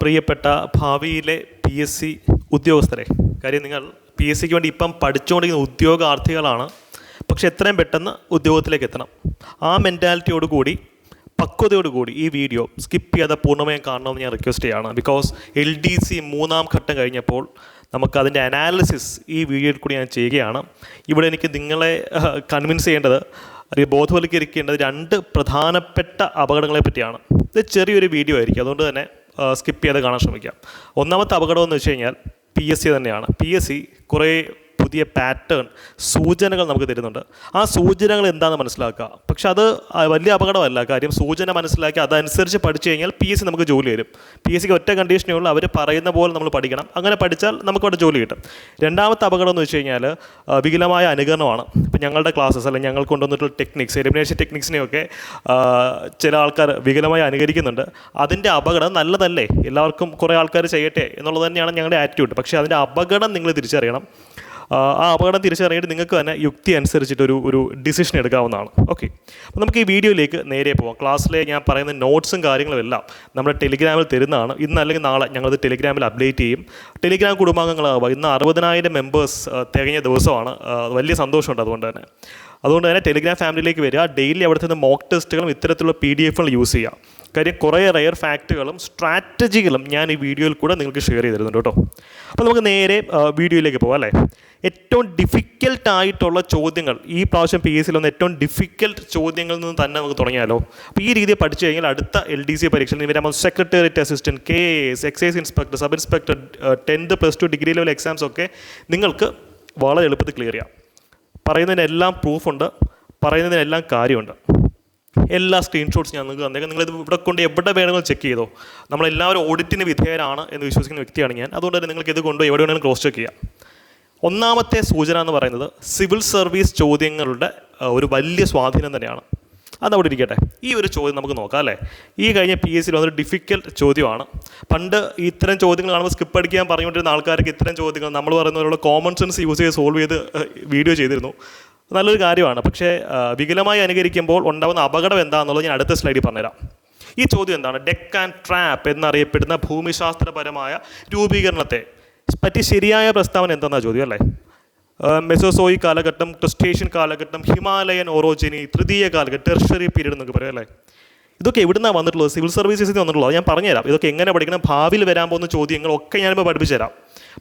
പ്രിയപ്പെട്ട ഭാവിയിലെ P S C ഉദ്യോഗസ്ഥരെ. കാര്യം നിങ്ങൾ പി എസ് സിക്ക് വേണ്ടി ഇപ്പം പഠിച്ചുകൊണ്ടിരിക്കുന്ന ഉദ്യോഗാർത്ഥികളാണ്. പക്ഷെ എത്രയും പെട്ടെന്ന് ഉദ്യോഗത്തിലേക്ക് എത്തണം. ആ മെന്റാലിറ്റിയോട് കൂടി പക്വതയോട് കൂടി ഈ വീഡിയോ സ്കിപ്പ് ചെയ്യാതെ പൂർണമായും കാണണമെന്ന് ഞാൻ റിക്വസ്റ്റ് ചെയ്യാണ് ബിക്കോസ് എൽ ഡി സി മൂന്നാം ഘട്ടം കഴിഞ്ഞപ്പോൾ നമുക്കതിന്റെ അനാലിസിസ് ഈ വീഡിയോയിൽ കൂടി ഞാൻ ചെയ്യുകയാണ്. ഇവിടെ എനിക്ക് നിങ്ങളെ കൺവിൻസ് ചെയ്യേണ്ടത് അല്ലെങ്കിൽ ബോധവൽക്കരിക്കേണ്ടത് രണ്ട് പ്രധാനപ്പെട്ട അപകടങ്ങളെ പറ്റിയാണ്. ഇത് ചെറിയൊരു വീഡിയോ ആയിരിക്കും. അതുകൊണ്ട് തന്നെ സ്കിപ്പ് ചെയ്ത് കാണാൻ ശ്രമിക്കാം. ഒന്നാമത്തെ അപകടം എന്ന് വെച്ച് കഴിഞ്ഞാൽ പി എസ് സി തന്നെയാണ്. പി എസ് സി കുറേ പുതിയ പാറ്റേൺ സൂചനകൾ നമുക്ക് തരുന്നുണ്ട്. ആ സൂചനകൾ എന്താണെന്ന് മനസ്സിലാക്കുക. പക്ഷെ അത് വലിയ അപകടമല്ല. കാര്യം സൂചന മനസ്സിലാക്കി അതനുസരിച്ച് പഠിച്ചു കഴിഞ്ഞാൽ പി എസ് സി നമുക്ക് ജോലി തരും. പി എസ് സിക്ക് ഒറ്റ കണ്ടീഷനേ ഉള്ളൂ. അവർ പറയുന്ന പോലെ നമ്മൾ പഠിക്കണം. അങ്ങനെ പഠിച്ചാൽ നമുക്ക് അവിടെ ജോലി കിട്ടും. രണ്ടാമത്തെ അപകടം എന്ന് വെച്ച് കഴിഞ്ഞാൽ വികലമായ അനുകരണമാണ്. ഇപ്പം ഞങ്ങളുടെ ക്ലാസ്സസ് അല്ലെങ്കിൽ ഞങ്ങൾ കൊണ്ടുവന്നിട്ടുള്ള ടെക്നിക്സ് എലിമിനേഷൻ ടെക്നിക്സിനെയൊക്കെ ചില ആൾക്കാർ വികലമായി അനുകരിക്കുന്നുണ്ട്. അതിന്റെ അപകടം നല്ലതല്ലേ? എല്ലാവർക്കും കുറേ ആൾക്കാർ ചെയ്യട്ടെ എന്നുള്ളത് തന്നെയാണ് ഞങ്ങളുടെ ആറ്റിറ്റ്യൂഡ് പക്ഷേ അതിന്റെ അപകടം നിങ്ങൾ തിരിച്ചറിയണം. ആ അപകടം തിരിച്ചറിഞ്ഞിട്ട് നിങ്ങൾക്ക് തന്നെ യുക്തി അനുസരിച്ചിട്ട് ഒരു ഡിസിഷൻ എടുക്കാവുന്നതാണ്. ഓക്കെ അപ്പോൾ നമുക്ക് ഈ വീഡിയോയിലേക്ക് നേരെ പോവാം. ക്ലാസ്സിലെ ഞാൻ പറയുന്ന നോട്ട്സും കാര്യങ്ങളും എല്ലാം നമ്മുടെ ടെലിഗ്രാമിൽ തരുന്നതാണ്. ഇന്ന് അല്ലെങ്കിൽ നാളെ ഞങ്ങളത് ടെലിഗ്രാമിൽ അപ്ഡേറ്റ് ചെയ്യും. ടെലിഗ്രാം കുടുംബാംഗങ്ങളാവുക. ഇന്ന് അറുപതിനായിരം മെമ്പേഴ്സ് തികഞ്ഞ ദിവസമാണ്. വലിയ സന്തോഷമുണ്ട് അതുകൊണ്ട് തന്നെ. അതുകൊണ്ട് തന്നെ ടെലിഗ്രാം ഫാമിലിയിലേക്ക് വരിക. ഡെയിലി അവിടുത്തെ മോക്ക് ടെസ്റ്റുകളും ഇത്തരത്തിലുള്ള പി ഡി എഫുകൾ യൂസ് ചെയ്യുക. കാര്യം കുറേ റയർ ഫാക്റ്റുകളും സ്ട്രാറ്റജികളും ഞാൻ ഈ വീഡിയോയിൽ കൂടെ നിങ്ങൾക്ക് ഷെയർ ചെയ്ത് തരുന്നുണ്ട് കേട്ടോ. അപ്പോൾ നമുക്ക് നേരെ വീഡിയോയിലേക്ക് പോകാം അല്ലേ? ഏറ്റവും ഡിഫിക്കൽട്ട് ആയിട്ടുള്ള ചോദ്യങ്ങൾ ഈ പ്രാവശ്യം പി എസ് ഏറ്റവും ഡിഫിക്കൽട്ട് ചോദ്യങ്ങളിൽ നിന്ന് തന്നെ നമുക്ക് തുടങ്ങിയാലോ? അപ്പോൾ ഈ രീതിയിൽ പഠിച്ചു കഴിഞ്ഞാൽ അടുത്ത എൽ ഡി സി പരീക്ഷയിൽ നിന്ന് വരുമ്പോൾ secretariat assistant K S excise inspector sub inspector tenth plus two degree level exams ഒക്കെ നിങ്ങൾക്ക് വളരെ എളുപ്പത്തിൽ ക്ലിയർ ചെയ്യാം. പറയുന്നതിനെല്ലാം പ്രൂഫുണ്ട് പറയുന്നതിനെല്ലാം കാര്യമുണ്ട്. എല്ലാ സ്ക്രീൻഷോട്ട്സ് ഞാൻ നിങ്ങൾക്ക് തന്നേക്കാം. നിങ്ങളിത് ഇവിടെ കൊണ്ട് എവിടെ വേണമെങ്കിലും ചെക്ക് ചെയ്തോ. നമ്മളെല്ലാവരും ഓഡിറ്റിന് വിധേയരാണ് എന്ന് വിശ്വസിക്കുന്ന വ്യക്തിയാണ് ഞാൻ. അതുകൊണ്ട് തന്നെ നിങ്ങൾക്ക് ഇത് കൊണ്ട് എവിടെ വേണമെങ്കിലും ക്രോസ് ചെക്ക് ചെയ്യാം. ഒന്നാമത്തെ സൂചന എന്ന് പറയുന്നത് സിവിൽ സർവീസ് ചോദ്യങ്ങളുടെ ഒരു വലിയ സ്വാധീനം തന്നെയാണ്. അതവിടെ ഇരിക്കട്ടെ. ഈ ഒരു ചോദ്യം നമുക്ക് നോക്കാം അല്ലേ? ഈ കഴിഞ്ഞ പി എസ് സിയിൽ വന്നൊരു ഡിഫിക്കൽട്ട് ചോദ്യമാണ്. പണ്ട് ഇത്തരം ചോദ്യങ്ങൾ കാണുമ്പോൾ സ്കിപ്പ് അടിക്കാൻ പറഞ്ഞുകൊണ്ടിരുന്ന ആൾക്കാർക്ക് ഇത്തരം ചോദ്യങ്ങൾ നമ്മൾ പറയുന്ന കോമൺ സെൻസ് യൂസ് ചെയ്ത് സോൾവ് ചെയ്ത് വീഡിയോ ചെയ്തിരുന്നു. നല്ലൊരു കാര്യമാണ്. പക്ഷേ വികലമായി അനുകരിക്കുമ്പോൾ ഉണ്ടാകുന്ന അപകടം എന്താണെന്നുള്ളത് ഞാൻ അടുത്ത സ്ലൈഡിൽ പറഞ്ഞുതരാം. ഈ ചോദ്യം എന്താണ്? ഡെക്ക് ആൻഡ് ട്രാപ്പ് എന്നറിയപ്പെടുന്ന ഭൂമിശാസ്ത്രപരമായ രൂപീകരണത്തെ പറ്റി ശരിയായ പ്രസ്താവന എന്താണെന്നാണ് ചോദ്യം അല്ലേ? മെസോസോയി കാലഘട്ടം ക്രിസ്റ്റേഷ്യൻ കാലഘട്ടം ഹിമാലയൻ ഓറോജിനി തൃതീയ കാലഘട്ടം ടെർഷറി പീരീഡ് എന്നൊക്കെ പറയാം അല്ലേ? ഇതൊക്കെ എവിടുന്നാണ് വന്നിട്ടുള്ളത്? സിവിൽ സർവീസസിൽ വന്നിട്ടുള്ളത്. ഞാൻ പറഞ്ഞുതരാം. ഇതൊക്കെ എങ്ങനെ പഠിക്കണം? ഭാവിയിൽ വരാൻ പോകുന്ന ചോദ്യങ്ങളൊക്കെ ഞാനിപ്പോൾ പഠിപ്പിച്ചു തരാം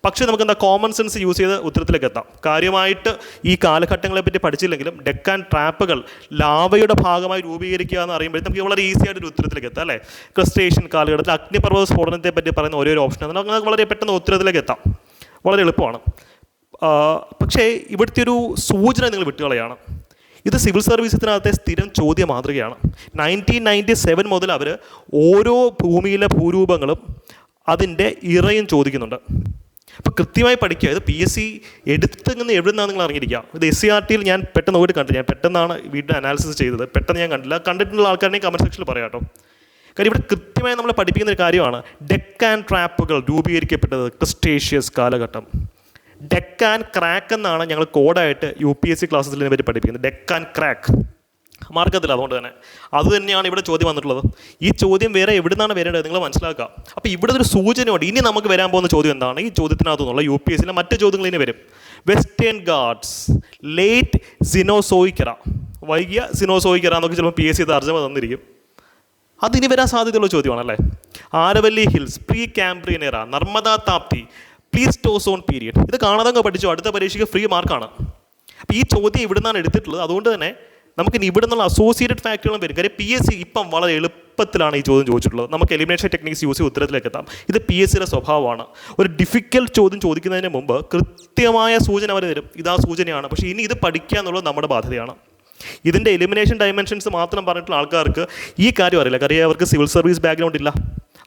പക്ഷേ നമുക്ക് എന്താ കോമൺ സെൻസ് യൂസ് ചെയ്ത് ഉത്തരത്തിലേക്ക് എത്താം. കാര്യമായിട്ട് ഈ കാലഘട്ടങ്ങളെ പറ്റി പഠിച്ചില്ലെങ്കിലും ഡെക്കാൻ ട്രാപ്പുകൾ ലാവയുടെ ഭാഗമായി രൂപീകരിക്കുക എന്ന് അറിയുമ്പോഴത്തേക്ക് നമുക്ക് വളരെ ഈസി ആയിട്ട് ഒരു ഉത്തരത്തിലേക്ക് എത്താം അല്ലേ? ക്രിസ്റ്റേഷ്യൻ കാലഘട്ടത്തിൽ അഗ്നിപർവത സ്ഫോടനത്തെ പറ്റി പറയുന്ന ഒരു ഓപ്ഷൻ നമുക്ക് വളരെ പെട്ടെന്ന് ഉത്തരത്തിലേക്ക് എത്താം. വളരെ എളുപ്പമാണ്. പക്ഷേ ഇവിടുത്തെ ഒരു സൂചന നിങ്ങൾ വിട്ടുകളയാണ്. ഇത് സിവിൽ സർവീസത്തിനകത്തെ സ്ഥിരം ചോദ്യ മാതൃകയാണ് നയന്റീൻ നയന്റി സെവൻ മുതൽ അവർ ഓരോ ഭൂമിയിലെ ഭൂരൂപങ്ങളും അതിന്റെ ഇറയും ചോദിക്കുന്നുണ്ട്. അപ്പോൾ കൃത്യമായി പഠിക്കുക. ഇത് പി എസ് സി എടുത്തുനിന്ന് എവിടുന്നാണ് നിങ്ങൾ അറിഞ്ഞിരിക്കുക ഇത് എസ് സി ആർ ടിയിൽ ഞാൻ പെട്ടെന്ന് പോയിട്ട് കണ്ടു ഞാൻ പെട്ടെന്നാണ് വീട്ടിൽ അനാലിസിസ് ചെയ്തത്. പെട്ടെന്ന് ഞാൻ കണ്ടില്ല. കണ്ടിട്ടുള്ള ആൾക്കാരെ കമന്റ് സെക്ഷനിൽ പറയാം കേട്ടോ കാര്യം ഇവിടെ കൃത്യമായി നമ്മൾ പഠിപ്പിക്കുന്ന ഒരു കാര്യമാണ്. ഡെക്ക് ആൻഡ് ട്രാപ്പുകൾ രൂപീകരിക്കപ്പെട്ടത് ക്രിസ്റ്റേഷ്യസ് കാലഘട്ടം. ഡെക്ക് ആൻഡ് ക്രാക്ക് എന്നാണ് ഞങ്ങൾ കോഡായിട്ട് യു പി എസ് സി ക്ലാസ്സിൽ ഇതിനെ പറ്റി പഠിപ്പിക്കുന്നത്. ഡെക്ക് ആൻഡ് ക്രാക്ക് മാർക്കത്തില്ല അതുകൊണ്ട് തന്നെ. അത് തന്നെയാണ് ഇവിടെ ചോദ്യം വന്നിട്ടുള്ളത്. ഈ ചോദ്യം വേറെ എവിടെ നിന്നാണ് വരേണ്ടത് നിങ്ങൾ മനസ്സിലാക്കുക. അപ്പോൾ ഇവിടെ ഒരു സൂചനയുണ്ട്. ഇനി നമുക്ക് വരാൻ പോകുന്ന ചോദ്യം എന്താണ്? ഈ ചോദ്യത്തിനകത്തു നിന്നുള്ള യു പി എസ് സിയിലെ മറ്റ് ചോദ്യങ്ങൾ ഇനി വരും. വെസ്റ്റേൺ ഗാർഡ്സ് ലേറ്റ് സിനോസോയിക്കറ വൈകിയ സിനോസോയിക്കറ എന്നൊക്കെ ചിലപ്പോൾ പി എസ് സി തർജമ തന്നിരിക്കും. അതിനി വരാൻ സാധ്യതയുള്ള ചോദ്യമാണല്ലേ? Aravalli hills pre Cambrian era Narmada Tapti ടോസോൺ period. ഇത് കാണാതെ പഠിച്ചു. അടുത്ത പരീക്ഷയ്ക്ക് ഫ്രീ മാർക്കാണ്. അപ്പോൾ ഈ ചോദ്യം ഇവിടെ നിന്നാണ് എടുത്തിട്ടുള്ളത്. അതുകൊണ്ട് തന്നെ നമുക്ക് ഇവിടെ നിന്നുള്ള അസോസിയേറ്റഡ് ഫാക്ടറികളും വരും. കാര്യം പി എസ് സി ഇപ്പം വളരെ എളുപ്പത്തിലാണ് ഈ ചോദ്യം ചോദിച്ചിട്ടുള്ളത്. നമുക്ക് എലിമിനേഷൻ ടെക്നിക്സ് യൂസ് ചെയ്ത് ഉത്തരത്തിലേക്ക് എത്താം. ഇത് പി എസ് സിയുടെ സ്വഭാവമാണ്. ഒരു ഡിഫിക്കൽട്ട് ചോദ്യം ചോദിക്കുന്നതിന് മുമ്പ് കൃത്യമായ സൂചന അവർ തരും. ഇതാ സൂചനയാണ്. പക്ഷേ ഇനി ഇത് പഠിക്കുക എന്നുള്ളത് നമ്മുടെ ബാധ്യതയാണ്. ഇതിന്റെ എലിമിനേഷൻ ഡയമെൻഷൻസ് മാത്രം പറഞ്ഞിട്ടുള്ള ആൾക്കാർക്ക് ഈ കാര്യം അറിയില്ല. കാര്യം അവർക്ക് സിവിൽ സർവീസ് ബാക്ക്ഗ്രൗണ്ട് ഇല്ല.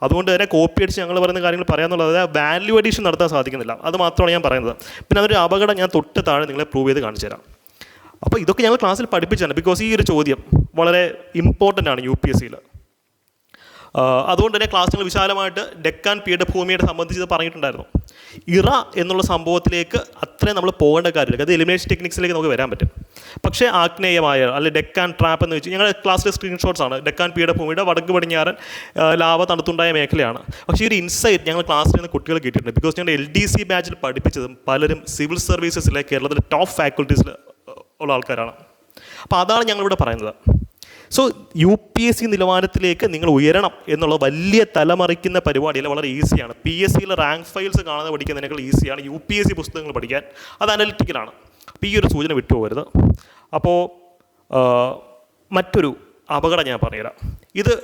അതുകൊണ്ട് തന്നെ കോപ്പി അടിച്ച് ഞങ്ങൾ പറയുന്ന കാര്യങ്ങൾ പറയാന്നുള്ളത് വാല്യൂ അഡീഷൻ നടത്താൻ സാധിക്കുന്നില്ല. അത് മാത്രമാണ് ഞാൻ പറയുന്നത്. പിന്നെ അതൊരു അപകടം ഞാൻ തൊട്ട് താഴെ നിങ്ങളെ പ്രൂവ് ചെയ്ത് കാണിച്ചു തരാം അപ്പോൾ ഇതൊക്കെ ഞങ്ങൾ ക്ലാസ്സിൽ പഠിപ്പിച്ചാണ് ബിക്കോസ് ഈ ഒരു ചോദ്യം വളരെ ഇമ്പോർട്ടന്റ് ആണ് യു പി എസ് സിയിൽ അതുകൊണ്ട് തന്നെ ക്ലാസ് ഞങ്ങൾ വിശാലമായിട്ട് ഡെക്കാൻ പീഠഭൂമിയുടെ സംബന്ധിച്ച് ഇത് പറഞ്ഞിട്ടുണ്ടായിരുന്നു. ഇറ എന്നുള്ള സംഭവത്തിലേക്ക് അത്രയും നമ്മൾ പോകേണ്ട കാര്യമില്ല. അത് എലിമിനേഷൻ ടെക്നിക്സിലേക്ക് നമുക്ക് വരാൻ പറ്റും. പക്ഷേ ആഗ്നേയമായ അല്ലെ ഡെക്കാൻ ട്രാപ്പ് എന്ന് വെച്ച് ഞങ്ങളുടെ ക്ലാസ്സിലെ സ്ക്രീൻഷോട്ട്സ് ആണ്. ഡെക്കാൻ പീഠഭൂമിയുടെ വടക്ക് പടിഞ്ഞാറൻ ലാവ തണുത്തുണ്ടായ മേഖലയാണ്. പക്ഷേ ഈ ഒരു ഇൻസൈറ്റ് ഞങ്ങൾ ക്ലാസ്സിൽ നിന്ന് കുട്ടികൾ കിട്ടിയിട്ടുണ്ട്. ബിക്കോസ് ഞങ്ങളുടെ എൽ ഡി സി ബാച്ചിൽ പഠിപ്പിച്ചതും പലരും സിവിൽ സർവീസസിലെ കേരളത്തിലെ ടോപ്പ് ഫാക്കൽറ്റീസിൽ ഉള്ള ആൾക്കാരാണ്. അപ്പോൾ അതാണ് ഞങ്ങളിവിടെ പറയുന്നത്. So U P S C നിലവാരത്തിലേക്ക് നിങ്ങൾ ഉയരണം എന്നുള്ള വലിയ തലമറിക്കുന്ന പരിപാടിയിൽ വളരെ ഈസിയാണ് പി എസ് സിയിലെ റാങ്ക് ഫയൽസ് കാണാതെ പഠിക്കുന്നതിനേക്കാൾ ഈസിയാണ് യു പി എസ് സി പുസ്തകങ്ങൾ പഠിക്കാൻ. അത് അനലിറ്റിക്കലാണ് അപ്പോൾ ഈ ഒരു സൂചന വിട്ടുപോകരുത് അപ്പോൾ മറ്റൊരു അപകടം ഞാൻ പറഞ്ഞുതരാം. ഇത്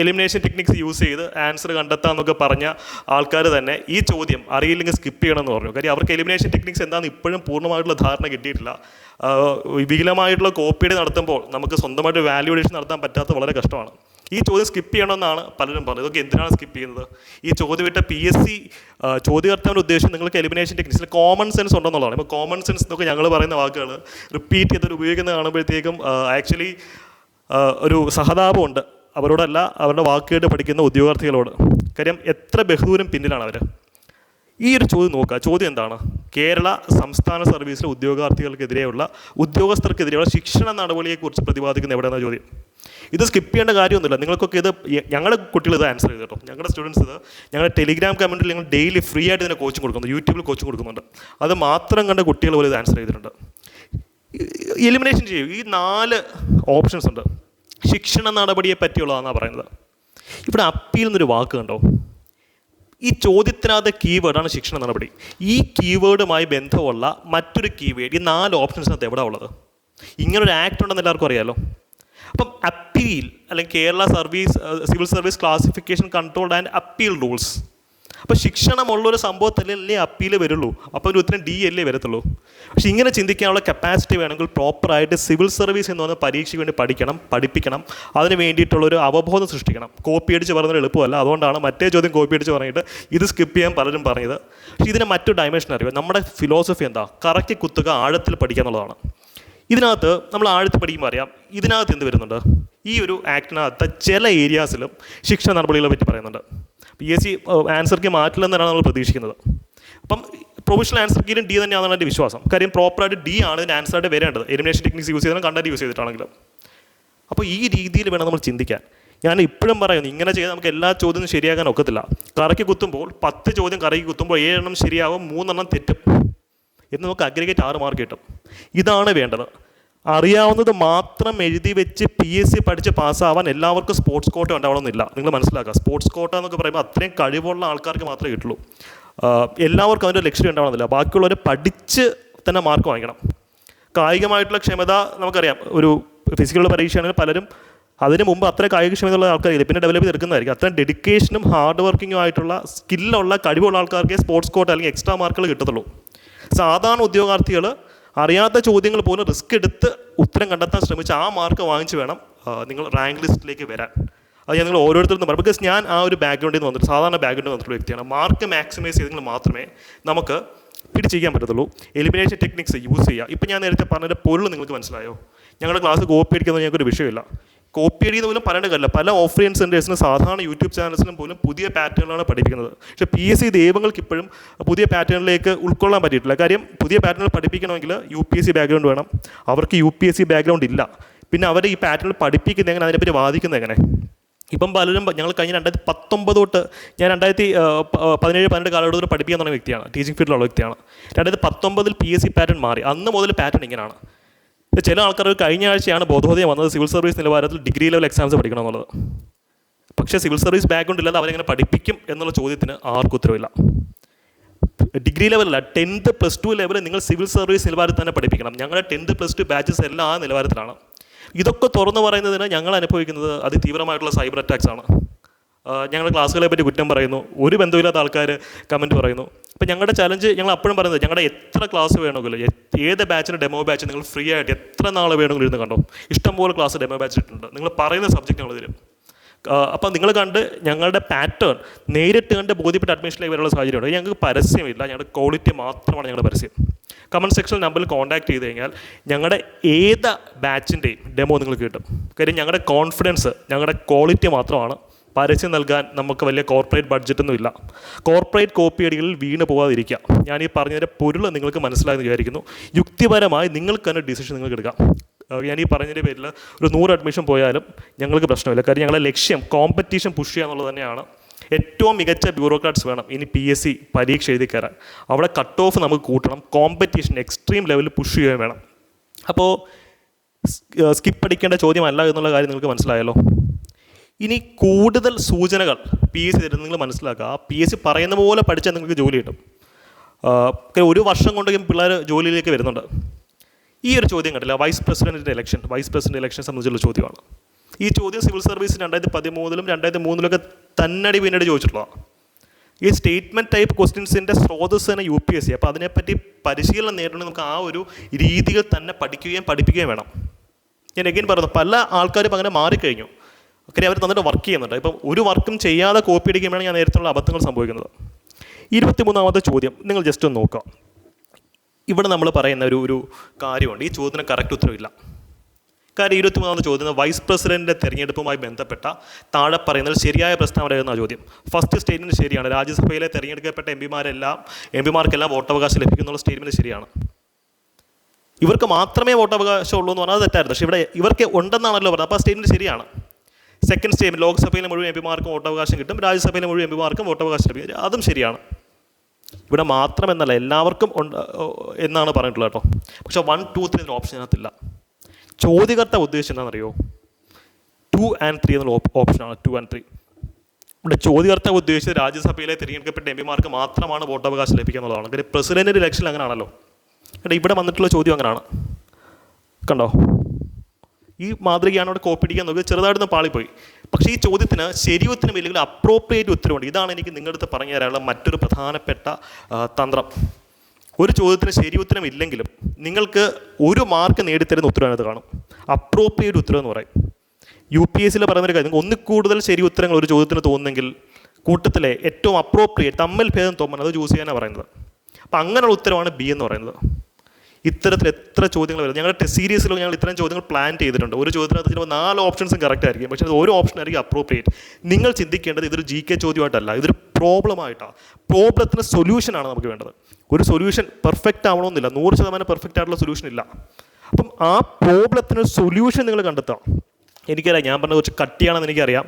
എലിമിനേഷൻ ടെക്നിക്സ് യൂസ് ചെയ്ത് ആൻസർ കണ്ടെത്താമെന്നൊക്കെ പറഞ്ഞ ആൾക്കാർ തന്നെ ഈ ചോദ്യം അറിയില്ലെങ്കിൽ സ്കിപ്പ് ചെയ്യണമെന്ന് പറഞ്ഞു. കാര്യം അവർക്ക് എലിമിനേഷൻ ടെക്നിക്സ് എന്താണെന്ന് ഇപ്പോഴും പൂർണമായിട്ടുള്ള ധാരണ കിട്ടിയിട്ടില്ല. വിപുലമായിട്ടുള്ള കോപ്പിയുടെ നടത്തുമ്പോൾ നമുക്ക് സ്വന്തമായിട്ട് വാല്യുവേഷൻ നടത്താൻ പറ്റാത്ത വളരെ കഷ്ടമാണ്. ഈ ചോദ്യം സ്കിപ്പ് ചെയ്യണമെന്നാണ് പലരും പറഞ്ഞത്. ഇതൊക്കെ എന്തിനാണ് സ്കിപ്പ് ചെയ്യുന്നത്? ഈ ചോദ്യം വിട്ട പി എസ് സി ചോദ്യകർത്താവിന്റെ ഉദ്ദേശം നിങ്ങൾക്ക് എലിമിനേഷൻ ടെക്നിക്സിൽ കോമൺ സെൻസ് ഉണ്ടെന്നുള്ളതാണ്. ഇപ്പോൾ കോമൺ സെൻസ് എന്നൊക്കെ ഞങ്ങൾ പറയുന്ന വാക്കുകൾ റിപ്പീറ്റ് ചെയ്തിട്ട് ഉപയോഗിക്കുന്നത് കാണുമ്പോഴത്തേക്കും ആക്ച്വലി ഒരു സഹതാപമുണ്ട്. അവരോടല്ല അവരുടെ വാക്കുകേട്ട് പഠിക്കുന്ന ഉദ്യോഗാർത്ഥികളോട്. കാര്യം എത്ര ബഹുദൂരം പിന്നിലാണ് അവർ ഈ ഒരു ചോദ്യം നോക്കുക. ചോദ്യം എന്താണ്? കേരള സംസ്ഥാന സർവീസിലെ ഉദ്യോഗാർത്ഥികൾക്കെതിരെയുള്ള ഉദ്യോഗസ്ഥർക്കെതിരെയുള്ള ശിക്ഷണ നടപടിയെക്കുറിച്ച് പ്രതിപാദിക്കുന്ന എവിടെയെന്ന ചോദ്യം? ഇത് സ്കിപ്പ് ചെയ്യേണ്ട കാര്യമൊന്നുമില്ല. നിങ്ങൾക്കൊക്കെ ഇത് ഞങ്ങളുടെ കുട്ടികൾ ഇത് ആൻസർ ചെയ്തു കേട്ടോ. ഞങ്ങളുടെ സ്റ്റുഡൻസ് ഇത് ഞങ്ങളുടെ ടെലിഗ്രാം കമന്റിൽ ഞങ്ങൾ ഡെയിലി ഫ്രീ ആയിട്ട് ഇതിനെ കോച്ചിങ് കൊടുക്കുന്നു. യൂട്യൂബിൽ കോച്ചിങ് കൊടുക്കുന്നുണ്ട്. അത് മാത്രം കണ്ട കുട്ടികൾ പോലും ഇത് ആൻസർ ചെയ്തിട്ടുണ്ട്. എലിമിനേഷൻ ചെയ്യും. ഈ നാല് ഓപ്ഷൻസ് ഉണ്ട്. ശിക്ഷണ നടപടിയെ പറ്റിയുള്ളതാണെന്നാണ് പറയുന്നത്. ഇവിടെ അപ്പീൽ എന്നൊരു വാക്ക് കണ്ടോ? ഈ ചോദ്യത്തിനകത്ത് കീവേഡാണ് ശിക്ഷണ നടപടി. ഈ കീവേഡുമായി ബന്ധമുള്ള മറ്റൊരു കീവേഡ് ഈ നാല് ഓപ്ഷൻസിനകത്ത് എവിടെ ഉള്ളത്? ഇങ്ങനൊരു ആക്ട് ഉണ്ടെന്ന് എല്ലാവർക്കും അറിയാമല്ലോ അപ്പം അപ്പീൽ അല്ലെങ്കിൽ Kerala service civil service classification control and appeal rules അപ്പോൾ ശിക്ഷണമുള്ളൊരു സംഭവത്തിലല്ലേ അപ്പീൽ വരുള്ളൂ. അപ്പോൾ ഒരു ഉത്തരം ഡി അല്ലേ വരത്തുള്ളൂ. പക്ഷേ ഇങ്ങനെ ചിന്തിക്കാനുള്ള കപ്പാസിറ്റി വേണമെങ്കിൽ പ്രോപ്പറായിട്ട് സിവിൽ സർവീസ് എന്ന് പറഞ്ഞ പരീക്ഷയ്ക്ക് വേണ്ടി പഠിക്കണം പഠിപ്പിക്കണം. അതിന് വേണ്ടിയിട്ടുള്ളൊരു അവബോധം സൃഷ്ടിക്കണം. കോപ്പി അടിച്ച് പറയുന്നത് എളുപ്പമല്ല. അതുകൊണ്ടാണ് മറ്റേ ചോദ്യം കോപ്പി അടിച്ച് പറഞ്ഞിട്ട് ഇത് സ്കിപ്പ് ചെയ്യാൻ പലരും പറഞ്ഞത്. പക്ഷേ ഇതിന് മറ്റൊരു ഡയമെൻഷൻ അറിയുക നമ്മുടെ ഫിലോസഫി എന്താ? കറക്കി കുത്തുക ആഴത്തിൽ പഠിക്കുക എന്നുള്ളതാണ്. ഇതിനകത്ത് നമ്മൾ ആഴത്തിൽ പഠിക്കുമ്പോൾ അറിയാം ഇതിനകത്ത് എന്ത് വരുന്നുണ്ട്? ഈ ഒരു ആക്ടിനകത്ത് ചില ഏരിയാസിലും ശിക്ഷ നടപടികളെ പറ്റി പറയുന്നുണ്ട്. P S C answer key മാറ്റില്ലെന്നാണ് നമ്മൾ പ്രതീക്ഷിക്കുന്നത്. അപ്പം പ്രൊവിഷണൽ ആൻസർ കീലും ഡി തന്നെയാണെന്നാണ് എന്റെ വിശ്വാസം. കാര്യം പ്രോപ്പറായിട്ട് ഡി ആണ് ഇതിന് ആൻസറായിട്ട് വരേണ്ടത്. എലിമിനേഷൻ ടെക്നിക്സ് യൂസ് ചെയ്താലും കണ്ടന്റ് യൂസ് ചെയ്തിട്ടാണെങ്കിലും. അപ്പോൾ ഈ രീതിയിൽ വേണം നമ്മൾ ചിന്തിക്കാൻ. ഞാൻ ഇപ്പോഴും പറയുന്നു ഇങ്ങനെ ചെയ്താൽ നമുക്ക് എല്ലാ ചോദ്യവും ശരിയാക്കാൻ ഒക്കത്തില്ല. കറക്കി കുത്തുമ്പോൾ പത്ത് ചോദ്യം കറക്കി കുത്തുമ്പോൾ ഏഴെണ്ണം ശരിയാവും മൂന്നെണ്ണം തെറ്റും എന്ന് നമുക്ക് അഗ്രിഗേറ്റ് ആറ് മാർക്ക് കിട്ടും. ഇതാണ് വേണ്ടത്. അറിയാവുന്നത് മാത്രം എഴുതി വെച്ച് പി എസ് സി പഠിച്ച് പാസ്സാവാൻ എല്ലാവർക്കും സ്പോർട്സ് കോട്ട ഉണ്ടാവണമെന്നില്ല. നിങ്ങൾ മനസ്സിലാക്കുക. സ്പോർട്സ് കോട്ട എന്നൊക്കെ പറയുമ്പോൾ അത്രയും കഴിവുള്ള ആൾക്കാർക്ക് മാത്രമേ കിട്ടുള്ളൂ. എല്ലാവർക്കും അതിന്റെ ലക്ഷ്യം ഉണ്ടാവണമെന്നില്ല. ബാക്കിയുള്ളവർ പഠിച്ച് തന്നെ മാർക്ക് വാങ്ങിക്കണം. കായികമായിട്ടുള്ള ക്ഷമത നമുക്കറിയാം. ഒരു ഫിസിക്കൽ പരീക്ഷയാണെങ്കിൽ പലരും അതിന് മുമ്പ് അത്ര കായിക ആൾക്കാർ ആൾക്കാരില്ല പിന്നെ ഡെവലപ്പ് ചെയ്തെടുക്കുന്നതായിരിക്കും. അത്രയും ഡെഡിക്കേഷനും ഹാർഡ് വർക്കിങ്ങും ആയിട്ടുള്ള സ്കില്ലുള്ള കഴിവുള്ള ആൾക്കാർക്കേ സ്പോർട്സ് കോട്ട അല്ലെങ്കിൽ എക്സ്ട്രാ മാർക്കുകൾ കിട്ടത്തുള്ളൂ. സാധാരണ ഉദ്യോഗാർത്ഥികൾ അറിയാത്ത ചോദ്യങ്ങൾ പോലും റിസ്ക് എടുത്ത് ഉത്തരം കണ്ടെത്താൻ ശ്രമിച്ച് ആ മാർക്ക് വാങ്ങിച്ച് വേണം നിങ്ങൾ റാങ്ക് ലിസ്റ്റിലേക്ക് വരാൻ. അത് ഞാൻ നിങ്ങൾ ഓരോരുത്തരും പറയും. ബിക്കോസ് ഞാൻ ആ ഒരു ബാക്ക്ഗ്രൗണ്ടിൽ നിന്ന് വന്നിട്ട് സാധാരണ ബാക്ക്ഗ്രൗണ്ടിൽ വന്നിട്ടുള്ള വ്യക്തിയാണ്. മാർക്ക് മാക്സിമൈസ് ചെയ്തെങ്കിൽ മാത്രമേ നമുക്ക് പിടിച്ചിരിക്കാൻ പറ്റത്തുള്ളൂ. എലിമിനേഷൻ ടെക്നിക്സ് യൂസ് ചെയ്യുക ഇപ്പം ഞാൻ നേരത്തെ പറഞ്ഞതിന്റെ പൊരുൾ നിങ്ങൾക്ക് മനസ്സിലായോ? ഞങ്ങളുടെ ക്ലാസ് കോപ്പി അടിക്കുന്നത് ഞങ്ങൾക്കൊരു വിഷയമില്ല. കോപ്പി അടിക്കുന്ന പോലും പറയേണ്ട കാര്യമില്ല. പല ഓഫ്ലൈൻ സെന്റേഴ്സിനും സാധാരണ യൂട്യൂബ് ചാനൽസിനും പോലും പുതിയ പാറ്റേണുകളാണ് പഠിപ്പിക്കുന്നത്. പക്ഷേ പി എസ് സി ദൈവങ്ങൾക്ക് ഇപ്പോഴും പുതിയ പാറ്റേണിലേക്ക് ഉൾക്കൊള്ളാൻ പറ്റിയിട്ടില്ല. കാര്യം പുതിയ പാറ്റേണുകൾ പഠിപ്പിക്കണമെങ്കിൽ U P S C background വേണം. അവർക്ക് U P S C background ഇല്ല. പിന്നെ അവർ ഈ പാറ്റേണിൽ പഠിപ്പിക്കുന്നത് എങ്ങനെ അതിനെപ്പറ്റി വാദിക്കുന്നത് എങ്ങനെ? ഇപ്പം പലരും ഞങ്ങൾ കഴിഞ്ഞ രണ്ടായിരത്തി പത്തൊമ്പത് തൊട്ട് ഞാൻ രണ്ടായിരത്തി പതിനേഴ് പതിനെട്ട് കാലഘട്ടത്തിൽ പഠിപ്പിക്കാൻ തുടങ്ങിയ വ്യക്തിയാണ് ടീച്ചിങ് ഫീൽഡിലുള്ള വ്യക്തിയാണ്. രണ്ടായിരത്തി പത്തൊമ്പതിൽ പി എസ് സി പാറ്റേൺ മാറി. അന്ന് മുതൽ പാറ്റേൺ ഇങ്ങനെയാണ് ചില ആൾക്കാർ കഴിഞ്ഞ ആഴ്ചയാണ് ബോധോദയം വന്നത് സിവിൽ സർവീസ് നിലവാരത്തിൽ ഡിഗ്രി ലെവൽ എക്സാംസ് പഠിക്കണം എന്നുള്ളത് പക്ഷേ സിവിൽ സർവീസ് ബാക്ക്ഗ്രൗണ്ട് ഇല്ലാതെ അവരെങ്ങനെ പഠിപ്പിക്കും എന്നുള്ള ചോദ്യത്തിന് ആർക്കും ഉത്തരവില്ല. ഡിഗ്രി ലെവലല്ല ടെൻത്ത് പ്ലസ് ടു ലെവൽ നിങ്ങൾ സിവിൽ സർവീസ് നിലവാരത്തിൽ തന്നെ പഠിപ്പിക്കണം. ഞങ്ങളുടെ ടെൻത്ത് പ്ലസ് ടു ബാച്ചസ് എല്ലാം ആ നിലവാരത്തിലാണ്. ഇതൊക്കെ തുറന്നു പറയുന്നതിന് ഞങ്ങൾ അനുഭവിക്കുന്നത് അതിതീവ്രമായിട്ടുള്ള സൈബർ അറ്റാക്സ് ആണ്. ഞങ്ങളുടെ ക്ലാസ്സുകളെ പറ്റി കുറ്റം പറയുന്നു. ഒരു ബന്ധമില്ലാത്ത ആൾക്കാർ കമന്റ് പറയുന്നു. അപ്പോൾ ഞങ്ങളുടെ ചലഞ്ച് ഞങ്ങൾ അപ്പോഴും പറയുന്നത് ഞങ്ങളുടെ എത്ര ക്ലാസ് വേണമെങ്കിലും ഏത് ബാച്ചിന് ഡെമോ ബാച്ച് നിങ്ങൾ ഫ്രീ ആയിട്ട് എത്ര നാൾ വേണമെങ്കിലും ഇരുന്ന് കണ്ടോ? ഇഷ്ടംപോലെ ക്ലാസ് ഡെമോ ബാച്ച് ഇട്ടുണ്ട് നിങ്ങൾ പറയുന്ന സബ്ജക്റ്റ് ഞങ്ങൾ തരും. അപ്പം നിങ്ങൾ കണ്ട് ഞങ്ങളുടെ പാറ്റേൺ നേരിട്ട് കണ്ട് ബോധ്യപ്പെട്ട അഡ്മിഷനിലേക്ക് വരാനുള്ള സാഹചര്യമുണ്ട്. ഞങ്ങൾക്ക് പരസ്യമില്ല. ഞങ്ങളുടെ ക്വാളിറ്റി മാത്രമാണ് ഞങ്ങളുടെ പരസ്യം. കമന്റ് സെക്ഷനിൽ നമ്പറിൽ കോൺടാക്ട് ചെയ്ത് കഴിഞ്ഞാൽ ഞങ്ങളുടെ ഏത് ബാച്ചിന്റെയും ഡെമോ നിങ്ങൾക്ക് കിട്ടും. കാര്യം ഞങ്ങളുടെ കോൺഫിഡൻസ് ഞങ്ങളുടെ ക്വാളിറ്റി മാത്രമാണ്. പരസ്യം നൽകാൻ നമുക്ക് വലിയ കോർപ്പറേറ്റ് ബഡ്ജറ്റൊന്നും ഇല്ല. കോർപ്പറേറ്റ് കോപ്പിയടികളിൽ വീണ് പോകാതിരിക്കുക ഞാൻ ഈ പറഞ്ഞതിന്റെ പൊരുൾ നിങ്ങൾക്ക് മനസ്സിലായെന്ന് വിചാരിക്കുന്നു. യുക്തിപരമായി നിങ്ങൾക്ക് തന്നെ ഡിസിഷൻ നിങ്ങൾക്ക് എടുക്കാം. ഞാൻ ഈ പറഞ്ഞതിന്റെ പേരിൽ ഒരു നൂറ് അഡ്മിഷൻ പോയാലും ഞങ്ങൾക്ക് പ്രശ്നമില്ല. കാര്യം ഞങ്ങളുടെ ലക്ഷ്യം കോമ്പറ്റീഷൻ പുഷ് ചെയ്യുക എന്നുള്ളത് തന്നെയാണ്. ഏറ്റവും മികച്ച ബ്യൂറോക്രാറ്റ്സ് വേണം. ഇനി പി എസ് സി പരീക്ഷ എഴുതി കയറാൻ. അവിടെ കട്ട് ഓഫ് നമുക്ക് കൂട്ടണം. കോമ്പറ്റീഷൻ എക്സ്ട്രീം ലെവലിൽ പുഷ് ചെയ്യുകയും വേണം. അപ്പോൾ സ്കിപ്പ് അടിക്കേണ്ട ചോദ്യമല്ല എന്നുള്ള കാര്യം നിങ്ങൾക്ക് മനസ്സിലായല്ലോ? ഇനി കൂടുതൽ സൂചനകൾ പി എസ് സി തരുന്നത് നിങ്ങൾ മനസ്സിലാക്കുക. ആ പി എസ് സി പറയുന്ന പോലെ പഠിച്ചാൽ നിങ്ങൾക്ക് ജോലി കിട്ടും. ഒരു വർഷം കൊണ്ടെങ്കിലും പിള്ളേർ ജോലിയിലേക്ക് വരുന്നുണ്ട്. ഈ ഒരു ചോദ്യം കണ്ടില്ല? വൈസ് പ്രസിഡന്റിന്റെ ഇലക്ഷൻ വൈസ് പ്രസിഡന്റ് ഇലക്ഷനെ സംബന്ധിച്ചുള്ള ചോദ്യമാണ്. ഈ ചോദ്യം സിവിൽ സർവീസ് രണ്ടായിരത്തി പതിമൂന്നിലും രണ്ടായിരത്തി മൂന്നിലൊക്കെ തന്നടി പിന്നീട് ചോദിച്ചിട്ടുള്ളതാണ് ഈ സ്റ്റേറ്റ്മെന്റ് ടൈപ്പ് ക്വസ്റ്റ്യൻസിന്റെ സ്രോതസ് തന്നെ യു പി എസ് സി അപ്പോൾ അതിനെപ്പറ്റി പരിശീലനം നേടണമെങ്കിൽ നമുക്ക് ആ ഒരു രീതിയിൽ തന്നെ പഠിക്കുകയും പഠിപ്പിക്കുകയും വേണം. ഞാൻ എഗെയിൻ പറയുന്നു പല ആൾക്കാരും അങ്ങനെ മാറിക്കഴിഞ്ഞു. കാര്യം അവർ നന്നായിട്ട് വർക്ക് ചെയ്യുന്നുണ്ട്. ഇപ്പം ഒരു വർക്കും ചെയ്യാതെ കോപ്പി അടിക്കുമ്പോഴാണ് ഞാൻ നേരത്തെയുള്ള അബദ്ധങ്ങൾ സംഭവിക്കുന്നത്. ഇരുപത്തിമൂന്നാമത്തെ ചോദ്യം നിങ്ങൾ ജസ്റ്റ് ഒന്ന് നോക്കുക. ഇവിടെ നമ്മൾ പറയുന്ന ഒരു ഒരു കാര്യമുണ്ട്. ഈ ചോദ്യത്തിന് കറക്റ്റ് ഉത്തരവില്ല കാര്യം ഇരുപത്തിമൂന്നാമത്തെ ചോദ്യം വൈസ് പ്രസിഡന്റിന്റെ തെരഞ്ഞെടുപ്പുമായി ബന്ധപ്പെട്ട താഴെ പറയുന്നത് ശരിയായ പ്രസ്താവന എന്ന ചോദ്യം? ഫസ്റ്റ് സ്റ്റേറ്റ്മെന്റ് ശരിയാണ്. രാജ്യസഭയിലെ തെരഞ്ഞെടുക്കപ്പെട്ട എം പിമാരെല്ലാം എം പിമാർക്കെല്ലാം വോട്ടവകാശം ലഭിക്കുന്നുള്ള സ്റ്റേറ്റ്മെന്റ് ശരിയാണ്. ഇവർക്ക് മാത്രമേ വോട്ടവകാശം ഉള്ളൂ എന്ന് പറഞ്ഞാൽ അത് തെറ്റായിരുന്നു. പക്ഷേ ഇവിടെ ഇവർക്ക് ഉണ്ടെന്നാണല്ലോ പറഞ്ഞത്. അപ്പോൾ ആ സ്റ്റേറ്റ്മെന്റ് ശരിയാണ്. സെക്കൻഡ് സ്റ്റേജ് ലോക്സഭയിലെ മുഴുവൻ എം പിമാർക്കും വോട്ടവകാശം കിട്ടും. രാജ്യസഭയിലെ മുഴുവൻ എം പിമാർക്കും വോട്ടവകാശം ലഭിക്കും. അതും ശരിയാണ്. ഇവിടെ മാത്രമെന്നല്ല എല്ലാവർക്കും എന്നാണ് പറഞ്ഞിട്ടുള്ളത് കേട്ടോ. പക്ഷേ വൺ ടു ത്രീ എന്നൊരു ഓപ്ഷൻ അതിനകത്തില്ല ചോദ്യകർത്ത ഉദ്ദേശിച്ചത് എന്താണെന്നറിയോ? ടു ആൻഡ് ത്രീ എന്നുള്ള ഓപ്ഷനാണ് ടു ആൻഡ് ത്രീ ഇവിടെ ചോദ്യകർത്ത ഉദ്ദേശിച്ചത് രാജ്യസഭയിലെ തിരഞ്ഞെടുക്കപ്പെട്ട എം പിമാർക്ക് മാത്രമാണ് വോട്ടവകാശം ലഭിക്കുക എന്നുള്ളതാണ്. കാര്യം പ്രസിഡന്റിന്റെ ഇലക്ഷൻ അങ്ങനെയാണല്ലോ. ഇവിടെ വന്നിട്ടുള്ള ചോദ്യം അങ്ങനെയാണ്. കണ്ടോ? ഈ മാതൃകയാണ് അവിടെ കോപ്പി അടിക്കാൻ നോക്കിയത്. ചെറുതായിട്ടൊന്ന് പാളിപ്പോയി. പക്ഷേ ഈ ചോദ്യത്തിന് ശരി ഉത്തരം ഇല്ലെങ്കിൽ അപ്രോപ്രിയേറ്റ് ഉത്തരവുണ്ട് ഇതാണ് എനിക്ക് നിങ്ങളുടെ അടുത്ത് പറഞ്ഞു തരാനുള്ള മറ്റൊരു പ്രധാനപ്പെട്ട തന്ത്രം. ഒരു ചോദ്യത്തിന് ശരി ഉത്തരം ഇല്ലെങ്കിലും നിങ്ങൾക്ക് ഒരു മാർക്ക് നേടിത്തരുന്ന ഉത്തരവിനകത്ത് കാണും. അപ്രോപ്രിയേറ്റ് ഉത്തരം എന്ന് പറയും. യു പി എസ് സിയിൽ പറയുന്നൊരു കാര്യം ഒന്നിൽ കൂടുതൽ ശരി ഉത്തരങ്ങൾ ഒരു ചോദ്യത്തിന് തോന്നുന്നെങ്കിൽ കൂട്ടത്തിലെ ഏറ്റവും അപ്രോപ്രിയേറ്റ് തമ്മിൽ ഭേദം തോന്നുന്നത് ചൂസ് ചെയ്യാനാണ് പറയുന്നത്. അപ്പം അങ്ങനെയുള്ള ഉത്തരവാണ് ബി എന്ന് പറയുന്നത്. ഇത്തരത്തിൽ എത്ര ചോദ്യങ്ങൾ വരും? ഞങ്ങളുടെ ടെസ്റ്റ് ഞങ്ങൾ ഇത്തരം ചോദ്യങ്ങൾ പ്ലാൻ ചെയ്തിട്ടുണ്ട്. ഒരു ചോദ്യത്തിനകത്ത് ചിലപ്പോൾ നാല് ഓപ്ഷൻസും കറക്റ്റ് ആയിരിക്കും. പക്ഷേ അത് ഓരോ ഓപ്ഷൻ ആയിരിക്കും അപ്രോപ്രിയേറ്റ് നിങ്ങൾ ചിന്തിക്കേണ്ടത് ഇതൊരു ജി കെ ചോദ്യമായിട്ടല്ല. ഇതൊരു പ്രോബ്ലമായിട്ടാണ് പ്രോബ്ലത്തിന് സൊല്യൂഷനാണ് നമുക്ക് വേണ്ടത്. ഒരു സൊല്യൂഷൻ പെർഫെക്റ്റ് ആവണമെന്നില്ല. നൂറ് ശതമാനം പെർഫെക്റ്റ് ആയിട്ടുള്ള സൊല്യൂഷൻ ഇല്ല. അപ്പം ആ പ്രോബ്ലത്തിന് സൊല്യൂഷൻ നിങ്ങൾ കണ്ടെത്തണം. എനിക്കറിയാം ഞാൻ പറഞ്ഞ കുറച്ച് കട്ടിയാണെന്ന് എനിക്കറിയാം.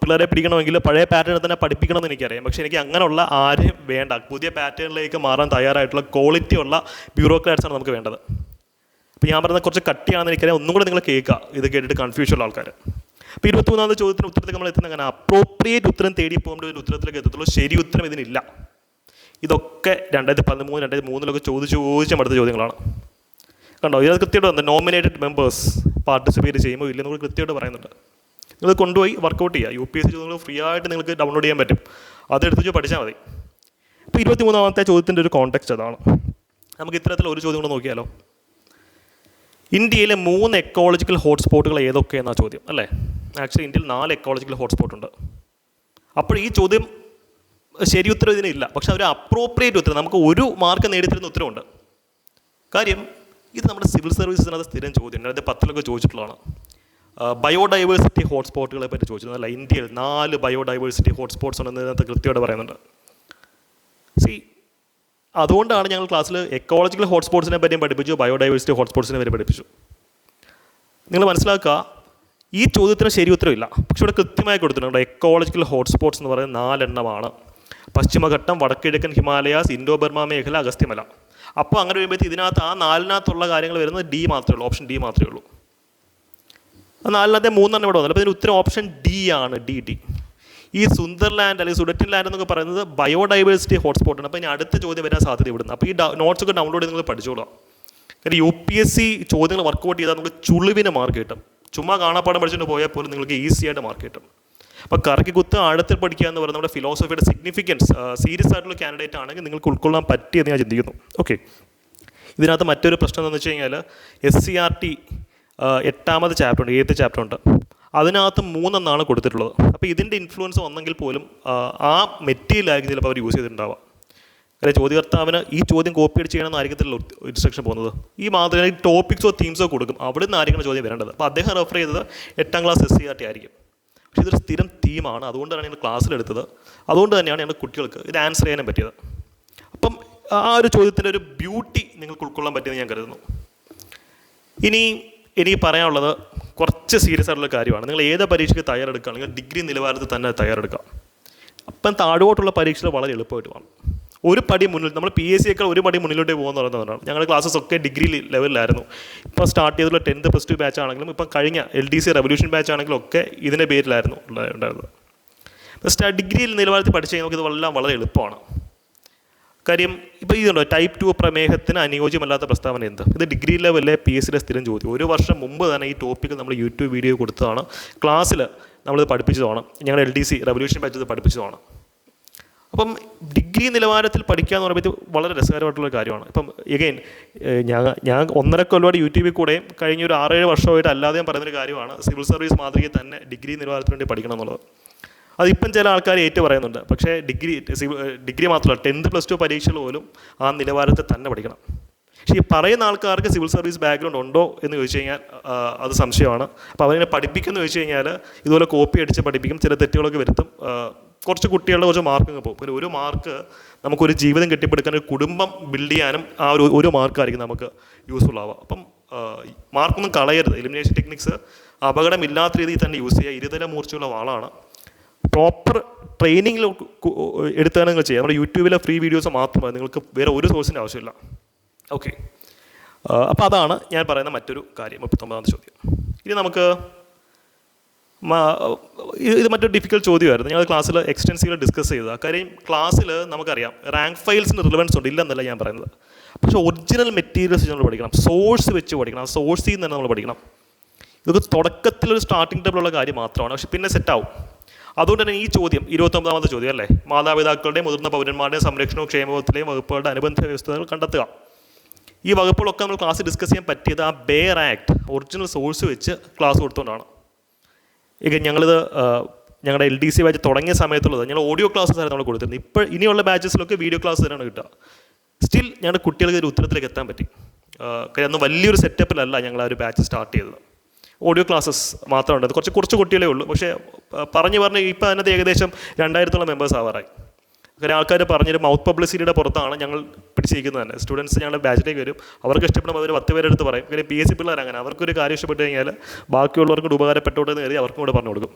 പിള്ളേരെ പിടിക്കണമെങ്കിൽ പഴയ പാറ്റേണിൽ തന്നെ പഠിപ്പിക്കണം പഠിപ്പിക്കണമെന്ന് എനിക്കറിയാം. പക്ഷേ എനിക്ക് അങ്ങനെയുള്ള ആരെയും വേണ്ട. പുതിയ പാറ്റേണിലേക്ക് മാറാൻ തയ്യാറായിട്ടുള്ള ക്വാളിറ്റി ഉള്ള ബ്യൂറോക്രാറ്റ്സാണ് നമുക്ക് വേണ്ടത്. അപ്പോൾ ഞാൻ പറയുന്നത് കുറച്ച് കട്ടിയാണെന്ന് എനിക്കറിയാം. ഒന്നും കൂടെ നിങ്ങൾ കേൾക്കുക. ഇത് കേട്ടിട്ട് കൺഫ്യൂഷൻ ഉള്ള ആൾക്കാർ അപ്പോൾ ഇരുപത്തിമൂന്നാമത് ചോദ്യത്തിന് ഉത്തരത്തിൽ നമ്മൾ എത്തുന്ന അങ്ങനെ അപ്രോപ്രിയേറ്റ് ഉത്തരം തേടി പോകുമ്പോൾ ഒരു ഉത്തരത്തിലേക്ക് എത്തത്തുള്ളൂ. ശരി ഉത്തരം ഇതിനില്ല. ഇതൊക്കെ രണ്ടായിരത്തി പതിമൂന്ന് രണ്ടായിരത്തി മൂന്നിലൊക്കെ ചോദിച്ച് ചോദിച്ച മടുത്ത ചോദ്യങ്ങളാണ്. കണ്ടോ? ഇത് കൃത്യമായിട്ട് നോമിനേറ്റഡ് മെമ്പേഴ്സ് പാർട്ടിസിപ്പേറ്റ് ചെയ്യുമ്പോൾ ഇല്ലെന്ന് കൂടി കൃത്യമായിട്ട് പറയുന്നുണ്ട്. നിങ്ങൾ കൊണ്ടുപോയി വർക്കൗട്ട് ചെയ്യുക. യു പി എസ് സി ചോദ്യങ്ങൾ ഫ്രീ ആയിട്ട് നിങ്ങൾക്ക് ഡൗൺലോഡ് ചെയ്യാൻ പറ്റും. അതെടുത്ത് വെച്ച് പഠിച്ചാൽ മതി. ഇപ്പോൾ ഇരുപത്തി മൂന്നാമത്തെ ചോദ്യത്തിന്റെ ഒരു കോണ്ടെക്സ്റ്റ് അതാണ്. നമുക്ക് ഇത്തരത്തിൽ ഒരു ചോദ്യം കൂടെ നോക്കിയാലോ? ഇന്ത്യയിലെ മൂന്ന് എക്കോളജിക്കൽ ഹോട്ട്സ്പോട്ടുകൾ ഏതൊക്കെയെന്ന ചോദ്യം അല്ലേ? ആക്ച്വലി ഇന്ത്യയിൽ നാല് എക്കോളജിക്കൽ ഹോട്ട്സ്പോട്ട് ഉണ്ട്. അപ്പോൾ ഈ ചോദ്യം ശരി ഉത്തരം ഇതിനില്ല പക്ഷെ ഒരു അപ്രോപ്രിയേറ്റ് ഉത്തരം. നമുക്ക് ഒരു മാർക്ക് നേടിത്തരുന്ന ഉത്തരവുണ്ട്. കാര്യം ഇത് നമ്മുടെ സിവിൽ സർവീസിനകത്ത് സ്ഥിരം ചോദ്യം അതിന്റെ പത്തിലൊക്കെ ചോദിച്ചിട്ടുള്ളതാണ്. ബയോഡൈവേഴ്സിറ്റി ഹോട്ട്സ്പോട്ടുകളെ പറ്റി ചോദിച്ചിരുന്നു. അല്ല ഇന്ത്യയിൽ നാല് ബയോഡൈവേഴ്സിറ്റി ഹോട്ട്സ്പോട്ട്സ് ഉണ്ടെന്ന് ഇതിനകത്ത് കൃത്യമായിട്ട് പറയുന്നുണ്ട്. സി അതുകൊണ്ടാണ് ഞങ്ങൾ ക്ലാസ്സിൽ എക്കോളജിക്കൽ ഹോട്ട്സ്പോട്ട്സിനെ പറ്റിയും പഠിപ്പിച്ചു ബയോഡൈവേഴ്സിറ്റി ഹോട്ട്സ്പോട്ട്സിനെ പറ്റി പഠിപ്പിച്ചു. നിങ്ങൾ മനസ്സിലാക്കുക ഈ ചോദ്യത്തിന് ശരി ഉത്തരവില്ല പക്ഷെ ഇവിടെ കൃത്യമായി കൊടുത്തിട്ടുണ്ട് എക്കോളജിക്കൽ ഹോട്ട്സ്പോട്ട്സ് എന്ന് പറയുന്നത് നാലെണ്ണമാണ്. പശ്ചിമഘട്ടം വടക്കിഴക്കൻ ഹിമാലയാസ് ഇൻഡോ ബർമ മേഖല അഗസ്ത്യമല. അപ്പോൾ അങ്ങനെ വരുമ്പോഴത്തേക്ക് ഇതിനകത്ത് ആ നാലിനകത്തുള്ള കാര്യങ്ങൾ വരുന്നത് ഡി മാത്രമേ ഉള്ളൂ ഓപ്ഷൻ ഡി മാത്രമേ ഉള്ളൂ. നാലിനകത്തെ മൂന്നെണ്ണം ഇവിടെ വന്നത് അപ്പോൾ ഇതിന് ഉത്തരം ഓപ്ഷൻ ഡി ആണ് ഡി ഡി. ഈ സുന്ദർലാൻഡ് അല്ലെങ്കിൽ സുഡറ്റിൻ ലാൻഡ് എന്നൊക്കെ പറയുന്നത് ബയോഡൈവേഴ്സിറ്റി ഹോട്ട്സ്പോട്ടാണ്. അപ്പോൾ ഇനി അടുത്ത ചോദ്യം വരാൻ സാധ്യത ഇവിടുന്ന്. അപ്പോൾ ഈ നോട്ട്സ് ഒക്കെ ഡൗൺലോഡ് ചെയ്ത് നിങ്ങൾ പഠിച്ചോളാം. കാര്യം യു പി എസ് സി ചോദ്യങ്ങൾ വർക്കൗട്ട് ചെയ്താൽ നമുക്ക് ചുളിവിന് മാർക്ക് കിട്ടും. ചുമ്മാ കാണാപ്പാടം പഠിച്ചുകൊണ്ട് പോയാൽ പോലും നിങ്ങൾക്ക് ഈസി ആയിട്ട് മാർക്ക് കിട്ടും. അപ്പോൾ കറക്കി കുത്ത് ആഴത്തിൽ പഠിക്കുക എന്ന് പറയുന്നത് നമ്മുടെ ഫിലോസഫിയുടെ സിഗ്നിഫിക്കൻസ് സീരിയസ് ആയിട്ടുള്ള കാൻഡിഡേറ്റ് ആണെങ്കിൽ നിങ്ങൾക്ക് ഉൾക്കൊള്ളാൻ പറ്റിയെന്ന് ഞാൻ ചിന്തിക്കുന്നു. ഓക്കെ ഇതിനകത്ത് മറ്റൊരു പ്രശ്നം എന്ന് വെച്ച് കഴിഞ്ഞാൽ എസ് സി ആർ ടി എട്ടാമത് ചാപ്റ്റർ ഉണ്ട് ഏത്ത് ചാപ്റ്റർ ഉണ്ട്. അതിനകത്ത് മൂന്നെന്നാണ് കൊടുത്തിട്ടുള്ളത്. അപ്പോൾ ഇതിന്റെ ഇൻഫ്ലുവൻസ് വന്നെങ്കിൽ പോലും ആ, മെറ്റീരിയലായിരിക്കും ചിലപ്പോൾ അവർ യൂസ് ചെയ്തിട്ടുണ്ടാവുക. അല്ലെ ചോദ്യകർത്താവിന് ഈ ചോദ്യം കോപ്പി അടിച്ച് ചെയ്യണമെന്നായിരിക്കത്തില്ല ഇൻസ്ട്രക്ഷൻ പോകുന്നത്. ഈ മാത്രമേ ടോപ്പിക്സോ തീംസോ കൊടുക്കും. അവിടെ നിന്ന് ആയിരിക്കണം ചോദ്യം വരേണ്ടത്. അപ്പോൾ അദ്ദേഹം റെഫർ ചെയ്തത് എട്ടാം class S C R T ആയിരിക്കും. പക്ഷേ ഇതൊരു സ്ഥിരം തീമാണ് അതുകൊണ്ടാണ് ഞങ്ങൾ ക്ലാസ്സിലെടുത്തത് അതുകൊണ്ട് തന്നെയാണ് ഞങ്ങൾ കുട്ടികൾക്ക് ഇത് ആൻസർ ചെയ്യാനും പറ്റിയത്. അപ്പം ആ ഒരു ചോദ്യത്തിന്റെ ഒരു ബ്യൂട്ടി നിങ്ങൾക്ക് ഉൾക്കൊള്ളാൻ പറ്റിയെന്ന് ഞാൻ കരുതുന്നു. ഇനി എനിക്ക് പറയാനുള്ളത് കുറച്ച് സീരിയസ് ആയിട്ടുള്ള കാര്യമാണ്. നിങ്ങൾ ഏത് പരീക്ഷയ്ക്ക് തയ്യാറെടുക്കുകയാണെങ്കിൽ ഡിഗ്രി നിലവാരത്തിൽ തന്നെ തയ്യാറെടുക്കുക. അപ്പം താഴോട്ടുള്ള പരീക്ഷകൾ വളരെ എളുപ്പമായിട്ട് വേണം ഒരു പടി മുന്നിൽ നമ്മൾ പി എസ് സിയേക്കാൾ ഒരു പടി മുന്നിലോട്ട് പോകുന്ന പറയുന്നതാണ് ഞങ്ങളുടെ ക്ലാസ്സസ് ഒക്കെ ഡിഗ്രി ലെവലിലായിരുന്നു ഇപ്പോൾ സ്റ്റാർട്ട് ചെയ്തിട്ടുള്ള ടെൻത്ത് പ്ലസ് ടു ബാച്ച് ആണെങ്കിലും ഇപ്പം കഴിഞ്ഞ L D C revolution batch ആണെങ്കിലും ഒക്കെ ഇതിന്റെ പേരിലായിരുന്നു ഉണ്ടായിരുന്നത്. ഡിഗ്രി നിലവാരത്തിൽ പഠിച്ചു കഴിഞ്ഞാൽ നമുക്ക് ഇതെല്ലാം വളരെ എളുപ്പമാണ്. കാര്യം ഇപ്പോൾ ഇതുണ്ടോ? ടൈപ്പ് ടു പ്രമേഹത്തിന് അനുയോജ്യമല്ലാത്ത പ്രസ്താവന എന്ത്? ഇത് ഡിഗ്രി ലെവലിലെ പി എസ് സിയിലെ സ്ഥിരം ചോദ്യം. ഒരു വർഷം മുമ്പ് തന്നെ ഈ ടോപ്പിക്ക് നമ്മൾ യൂട്യൂബ് വീഡിയോ കൊടുത്തതാണ്. ക്ലാസ്സിൽ നമ്മളിത് പഠിപ്പിച്ചതാണ്. ഞങ്ങൾ എൽ ഡി സി റവല്യൂഷൻ ഇത് പഠിപ്പിച്ചതാണ്. അപ്പം ഡിഗ്രി നിലവാരത്തിൽ പഠിക്കുക എന്ന് പറയുമ്പോൾ വളരെ രസകരമായിട്ടുള്ള കാര്യമാണ്. ഇപ്പം എഗെയിൻ ഞാൻ ഞാൻ ഒന്നര കൊല്ലമായിട്ട് യൂട്യൂബിൽ കൂടെയും കഴിഞ്ഞ ഒരു ആറേഴ് വർഷമായിട്ട് അല്ലാതെയും പറയുന്നൊരു കാര്യമാണ്. സിവിൽ സർവീസ് മാതൃകയിൽ തന്നെ ഡിഗ്രി നിലവാരത്തിന് വേണ്ടി പഠിക്കണം എന്നുള്ളത്. അതിപ്പം ചില ആൾക്കാർ ഏറ്റു പറയുന്നുണ്ട് പക്ഷേ ഡിഗ്രി ഡിഗ്രി മാത്രമല്ല ടെൻത്ത് പ്ലസ് ടു പരീക്ഷകൾ പോലും ആ നിലവാരത്തിൽ തന്നെ പഠിക്കണം. പക്ഷേ ഈ പറയുന്ന ആൾക്കാർക്ക് സിവിൽ സർവീസ് ബാക്ക്ഗ്രൗണ്ട് ഉണ്ടോ എന്ന് ചോദിച്ചു കഴിഞ്ഞാൽ അത് സംശയമാണ്. അപ്പോൾ അവരെ പഠിപ്പിക്കുമെന്ന് ചോദിച്ചു കഴിഞ്ഞാൽ ഇതുപോലെ കോപ്പി അടിച്ച് പഠിപ്പിക്കും ചില തെറ്റുകളൊക്കെ വരുത്തും. കുറച്ച് കുട്ടികളുടെ കുറച്ച് മാർക്ക് പോകും. പിന്നെ ഒരു മാർക്ക് നമുക്കൊരു ജീവിതം കെട്ടിപ്പടുക്കാൻ ഒരു കുടുംബം ബിൽഡ് ചെയ്യാനും ആ ഒരു ഒരു മാർക്കായിരിക്കും നമുക്ക് യൂസ്ഫുൾ ആവുക. അപ്പം മാർക്കൊന്നും കളയരുത്. എലിമിനേഷൻ ടെക്നിക്സ് അപകടമില്ലാത്ത രീതിയിൽ തന്നെ യൂസ് ചെയ്യുക. ഇരുതല മൂർച്ചയുള്ള വാളാണ്. പ്രോപ്പർ ട്രെയിനിങ്ങിൽ എടുത്താണ് നിങ്ങൾ ചെയ്യുക. നമ്മുടെ യൂട്യൂബിലെ ഫ്രീ വീഡിയോസ് മാത്രമേ നിങ്ങൾക്ക് വേറെ ഒരു സോഴ്സിന്റെ ആവശ്യമില്ല. ഓക്കെ അപ്പോൾ അതാണ് ഞാൻ പറയുന്ന മറ്റൊരു കാര്യം. മുപ്പത്തൊമ്പതാമത്തെ ചോദ്യം. ഇനി നമുക്ക് ഇത് മറ്റൊരു ഡിഫിക്കൽട്ട് ചോദ്യമായിരുന്നു. ഞങ്ങൾ ക്ലാസ്സിൽ എക്സ്റ്റൻസീവ് ഡിസ്കസ് ചെയ്തത്. കാര്യം ക്ലാസ്സിൽ നമുക്കറിയാം റാങ്ക് ഫയൽസിന് റിലവൻസ് ഉണ്ട് ഇല്ലെന്നല്ല ഞാൻ പറയുന്നത്. പക്ഷേ ഒറിജിനൽ മെറ്റീരിയൽസ് നമ്മൾ പഠിക്കണം. സോഴ്സ് വെച്ച് പഠിക്കണം. ആ സോഴ്സിൽ നിന്ന് തന്നെ നമ്മൾ പഠിക്കണം. ഇതൊക്കെ തുടക്കത്തിലൊരു സ്റ്റാർട്ടിംഗ് ടേബിളുള്ള കാര്യം മാത്രമാണ്. പക്ഷെ പിന്നെ സെറ്റാവും അതുകൊണ്ട് തന്നെ ഈ ചോദ്യം ഇരുപത്തൊമ്പതാമത്തെ ചോദ്യം അല്ലേ? മാതാപിതാക്കളുടെയും മുതിർന്ന പൗരന്മാരുടെയും സംരക്ഷണവും ക്ഷേമത്തിലെയും വകുപ്പുകളുടെ അനുബന്ധ വ്യവസ്ഥകൾ കണ്ടെത്തുക. ഈ വകുപ്പുകളൊക്കെ നമ്മൾ ക്ലാസ് ഡിസ്കസ് ചെയ്യാൻ പറ്റിയത് ആ ബെയർ ആക്ട് ഒറിജിനൽ സോഴ്സ് വെച്ച് ക്ലാസ് കൊടുത്തുകൊണ്ടാണ് ഇക ഞങ്ങളിത് ഞങ്ങളുടെ എൽ ഡി സി ബാച്ച് തുടങ്ങിയ സമയത്തുള്ളത് ഞങ്ങൾ ഓഡിയോ ക്ലാസ്സസ് ആയിരുന്നു നമ്മൾ കൊടുത്തിരുന്നത്. ഇപ്പോൾ ഇനിയുള്ള ബാച്ചസിലൊക്കെ വീഡിയോ ക്ലാസ് തന്നെയാണ് കിട്ടുക. സ്റ്റിൽ ഞങ്ങളുടെ കുട്ടികൾക്ക് ഒരു ഉത്തരത്തിലേക്ക് എത്താൻ പറ്റി. കാര്യം അന്ന് വലിയൊരു സെറ്റപ്പിലല്ല ഞങ്ങൾ ആ ഒരു ബാച്ച് സ്റ്റാർട്ട് ചെയ്തത്. ഓഡിയോ ക്ലാസ്സസ് മാത്രമുണ്ട്. അത് കുറച്ച് കുറച്ച് കുട്ടികളേ ഉള്ളൂ. പക്ഷേ പറഞ്ഞു പറഞ്ഞ് ഇപ്പോൾ അതിനകത്ത് ഏകദേശം രണ്ടായിരത്തോളം മെമ്പേഴ്സ് ആവാറായി. കാര്യം ആൾക്കാർ പറഞ്ഞൊരു മൗത്ത് പബ്ലിസിറ്റിയുടെ പുറത്താണ് ഞങ്ങൾ പിടിച്ചിരിക്കുന്നത് തന്നെ. സ്റ്റുഡൻസ് ഞങ്ങളുടെ ബാച്ചിലേക്ക് വരും. അവർക്ക് ഇഷ്ടപ്പെടുമ്പോൾ അവർ പത്ത് പേരെടുത്ത് പറയും. കാര്യം പി എസ് സി പിള്ളേർ അങ്ങനെ. അവർക്കൊരു കാര്യം ഇഷ്ടപ്പെട്ട് കഴിഞ്ഞാൽ ബാക്കിയുള്ളവർക്ക് ഉപകാരപ്പെട്ടോട്ടെ എന്ന് കരുതി അവർക്കും കൂടെ പറഞ്ഞു കൊടുക്കും.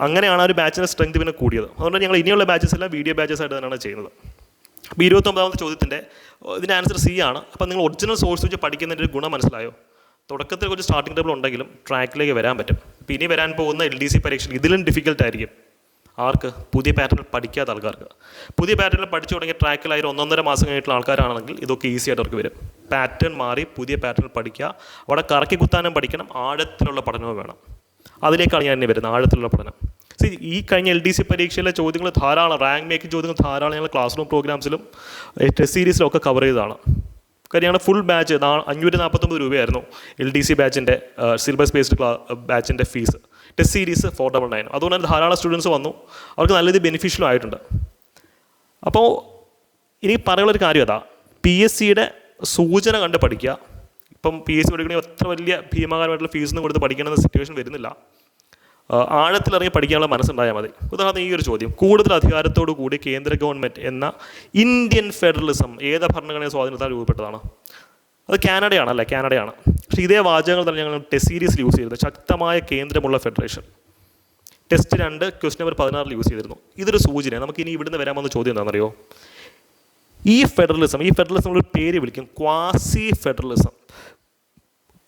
അങ്ങനെയാണ് ആ ഒരു ബാച്ചിന്റെ സ്ട്രെങ്ത് പിന്നെ കൂടിയത്. അതുകൊണ്ട് ഞങ്ങൾ ഇനിയുള്ള ബാച്ചസ് എല്ലാം വീഡിയോ ബാച്ചസ് ആയിട്ട് തന്നെയാണ് ചെയ്യുന്നത്. അപ്പോൾ ഇരുപത്തൊമ്പതാമത്തെ ചോദ്യത്തിന്റെ ഇതിന്റെ ആൻസർ സി ആണ്. അപ്പോൾ നിങ്ങൾ ഒറിജിനൽ സോഴ്സ് വെച്ച് പഠിക്കുന്നതിന്റെ ഒരു ഗുണം മനസ്സിലായോ? തുടക്കത്തിൽ കുറച്ച് സ്റ്റാർട്ടിംഗ് ടേബിൾ ഉണ്ടെങ്കിലും ട്രാക്കിലേക്ക് വരാൻ പറ്റും. ഇപ്പോൾ ഇനി വരാൻ പോകുന്ന എൽ ഡി സി പരീക്ഷ ഇതിലും ഡിഫിക്കൽട്ട് ആയിരിക്കും. ആർക്ക്? പുതിയ പാറ്റേണിൽ പഠിക്കാത്ത ആൾക്കാർക്ക്. പുതിയ പാറ്റേണിൽ പഠിച്ചു തുടങ്ങിയ ട്രാക്കിലായി ഒരു ഒന്നൊന്നര മാസം കഴിഞ്ഞിട്ടുള്ള ആൾക്കാരാണെങ്കിൽ ഇതൊക്കെ ഈസി ആയിട്ട് അവർക്ക് വരും. പാറ്റേൺ മാറി പുതിയ പാറ്റേണിൽ പഠിക്കുക. അവിടെ കറക്കി കുത്താനും പഠിക്കണം. ആഴത്തിലുള്ള പഠനവും വേണം. അതിലേക്കാണ് ഞാൻ ഇനി വരുന്നത്. ആഴത്തിലുള്ള പഠനം. സി ഈ കഴിഞ്ഞ എൽ ഡി സി പരീക്ഷയിലെ ചോദ്യങ്ങൾ ധാരാളം റാങ്ക് മേക്കിംഗ് ചോദ്യങ്ങൾ ധാരാളം ഞങ്ങൾ ക്ലാസ് റൂം പ്രോഗ്രാംസിലും ടെസ്റ്റ് സീരീസിലും ഒക്കെ കവർ ചെയ്തതാണ്. കാര്യം ഞങ്ങളുടെ ഫുൾ ബാച്ച് അഞ്ഞൂറ്റി നാൽപ്പത്തൊമ്പത് രൂപയായിരുന്നു എൽ ഡി സി ബാച്ചിന്റെ സിലബസ് ബേസ്ഡ് ക്ലാ ബാച്ചിന്റെ fees test series four double nine അതുകൊണ്ട് തന്നെ ധാരാളം സ്റ്റുഡൻസ് വന്നു. അവർക്ക് നല്ല രീതിയിൽ ബെനിഫിഷ്യലും ആയിട്ടുണ്ട്. അപ്പോൾ ഇനി പറയാനുള്ളൊരു കാര്യം അതാ. പി എസ് സിയുടെ സൂചന കണ്ട് പഠിക്കുക. ഇപ്പം പി എസ് സി പഠിക്കണമെങ്കിൽ അത്ര വലിയ ഭീമാകാരമായിട്ടുള്ള ഫീസൊന്നും കൊടുത്ത് പഠിക്കണമെന്ന സിറ്റുവേഷൻ വരുന്നില്ല. ആഴത്തിലിറങ്ങി പഠിക്കാനുള്ള മനസ്സുണ്ടായാൽ മതി. ഉദാഹരണം ഈ ഒരു ചോദ്യം. കൂടുതൽ അധികാരത്തോടു കൂടി കേന്ദ്ര ഗവൺമെന്റ് എന്ന ഇന്ത്യൻ ഫെഡറലിസം ഏത് ഭരണഘടനയെ സ്വാധീനത്താൽ രൂപപ്പെട്ടതാണ്? അത് കാനഡയാണ് അല്ലേ? കാനഡയാണ്. പക്ഷേ ഇതേ വാചകങ്ങൾ തന്നെ ഞങ്ങൾ ടെസ്റ്റ് സീരീസിൽ യൂസ് ചെയ്തിരുന്നു. ശക്തമായ കേന്ദ്രമുള്ള ഫെഡറേഷൻ. ടെസ്റ്റ് രണ്ട് ക്വസ്റ്റ്യൻ നമ്പർ പതിനാറിൽ യൂസ് ചെയ്തിരുന്നു. ഇതൊരു സൂചന നമുക്ക് ഇനി ഇവിടുന്ന് വരാൻ വന്ന ചോദ്യം എന്താണെന്നറിയോ? ഈ ഫെഡറലിസം ഈ ഫെഡറലിസം ഒരു പേര് വിളിക്കും. Quasi federalism.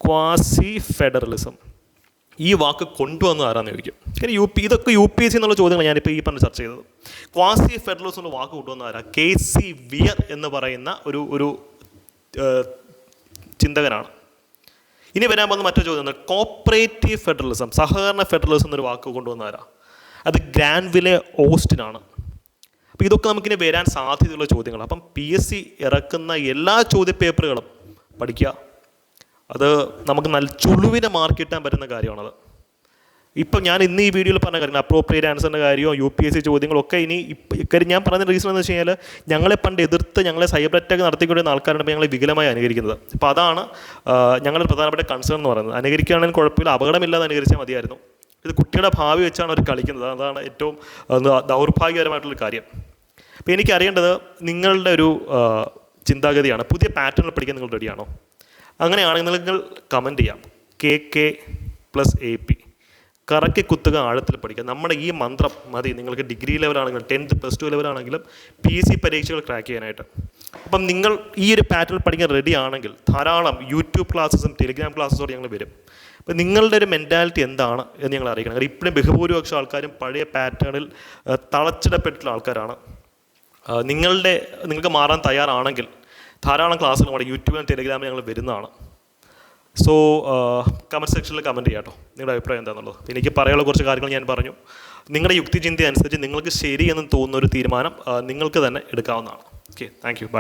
Quasi federalism. ഈ വാക്ക് കൊണ്ടുവന്ന ആരാന്ന് ചോദിക്കും. കാര്യം യു പി ഇതൊക്കെ യു പി എസ് സി എന്നുള്ള ചോദ്യങ്ങൾ ഞാനിപ്പോൾ ഈ പറഞ്ഞ് ചർച്ച ചെയ്തത്. ക്വാസി ഫെഡറലിസം എന്നുള്ള വാക്ക് കൊണ്ടുവന്ന ആരാ? കെ സി വിയർ എന്ന് പറയുന്ന ഒരു ഒരു ചിന്തകനാണ്. ഇനി വരാൻ പോകുന്ന മറ്റൊരു ചോദ്യം കോപ്പറേറ്റീവ് ഫെഡറലിസം സഹകരണ ഫെഡറലിസം എന്നൊരു വാക്ക് കൊണ്ടുവന്ന ആരാ? അത് ഗ്രാൻവിലെ ഓസ്റ്റിനാണ്. അപ്പോൾ ഇതൊക്കെ നമുക്കിനി വരാൻ സാധ്യതയുള്ള ചോദ്യങ്ങൾ അപ്പം പി എസ് സി ഇറക്കുന്ന എല്ലാ ചോദ്യപേപ്പറുകളും പഠിക്കുക. അത് നമുക്ക് നല്ല ചുളുവിനെ മാർക്ക് കിട്ടാൻ പറ്റുന്ന കാര്യമാണത്. ഇപ്പം ഞാൻ ഇന്ന് ഈ വീഡിയോയിൽ പറഞ്ഞ കാര്യം അപ്രോപ്രിയേറ്റ് ആൻസറിന്റെ കാര്യമോ യു പി എസ് സി ചോദ്യങ്ങളൊക്കെ ഇനി ഇക്കാര്യം ഞാൻ പറഞ്ഞ റീസൺ എന്ന് വെച്ച് കഴിഞ്ഞാൽ ഞങ്ങളെ പണ്ട് എതിർത്ത് ഞങ്ങളെ സൈബർ അറ്റാക്ക് നടത്തിക്കൊണ്ടിരുന്ന ആൾക്കാരാണ് ഞങ്ങളെ വികലമായി അനുകരിക്കുന്നത്. അപ്പോൾ അതാണ് ഞങ്ങളുടെ പ്രധാനപ്പെട്ട കൺസേൺ എന്ന് പറയുന്നത്. അനുകരിക്കുകയാണെങ്കിൽ കുഴപ്പമില്ല അപകടമില്ലാതെ അനുകരിച്ചാൽ മതിയായിരുന്നു. ഇത് കുട്ടിയുടെ ഭാവി വെച്ചാണ് അവർ കളിക്കുന്നത്. അതാണ് ഏറ്റവും ദൗർഭാഗ്യകരമായിട്ടുള്ള കാര്യം. അപ്പോൾ എനിക്കറിയേണ്ടത് നിങ്ങളുടെ ഒരു ചിന്താഗതിയാണ്. പുതിയ പാറ്റേണിൽ പഠിക്കാൻ നിങ്ങൾ റെഡിയാണോ അങ്ങനെയാണെങ്കിൽ നിങ്ങൾ കമന്റ് ചെയ്യാം. K K plus A P കറക്കി കുത്തുക ആഴത്തിൽ പഠിക്കുക. നമ്മുടെ ഈ മന്ത്രം മതി. നിങ്ങൾക്ക് ഡിഗ്രി ലെവലാണെങ്കിലും ടെൻത്ത് പ്ലസ് ടു ലെവലാണെങ്കിലും പി എസ് സി പരീക്ഷകൾ ക്രാക്ക് ചെയ്യാനായിട്ട്. അപ്പം നിങ്ങൾ ഈ ഒരു പാറ്റേൺ പഠിക്കാൻ റെഡി ആണെങ്കിൽ ധാരാളം യൂട്യൂബ് ക്ലാസ്സസും ടെലിഗ്രാം ക്ലാസ്സസോടെ ഞങ്ങൾ വരും. അപ്പം നിങ്ങളുടെ ഒരു മെന്റാലിറ്റി എന്താണ് എന്ന് ഞങ്ങൾ അറിയിക്കണം കാരണം ഇപ്പോഴും ബഹുഭൂരിപക്ഷം ആൾക്കാരും പഴയ പാറ്റേണിൽ തളച്ചിടപ്പെട്ടിട്ടുള്ള ആൾക്കാരാണ്. നിങ്ങളുടെ നിങ്ങൾക്ക് മാറാൻ തയ്യാറാണെങ്കിൽ ധാരാളം ക്ലാസ്സുകൾ നമ്മുടെ യൂട്യൂബിലും ടെലിഗ്രാമിലും ഞങ്ങൾ വരുന്നതാണ്. സോ കമന്റ് സെക്ഷനിൽ കമന്റ് ചെയ്യാം കേട്ടോ നിങ്ങളുടെ അഭിപ്രായം എന്താണെന്നുള്ളത് എനിക്ക് പറയാനുള്ള കുറച്ച് കാര്യങ്ങൾ ഞാൻ പറഞ്ഞു. നിങ്ങളുടെ യുക്തിചിന്ത അനുസരിച്ച് നിങ്ങൾക്ക് ശരിയെന്ന് തോന്നുന്ന ഒരു തീരുമാനം നിങ്ങൾക്ക് തന്നെ എടുക്കാവുന്നതാണ്. Okay thank you by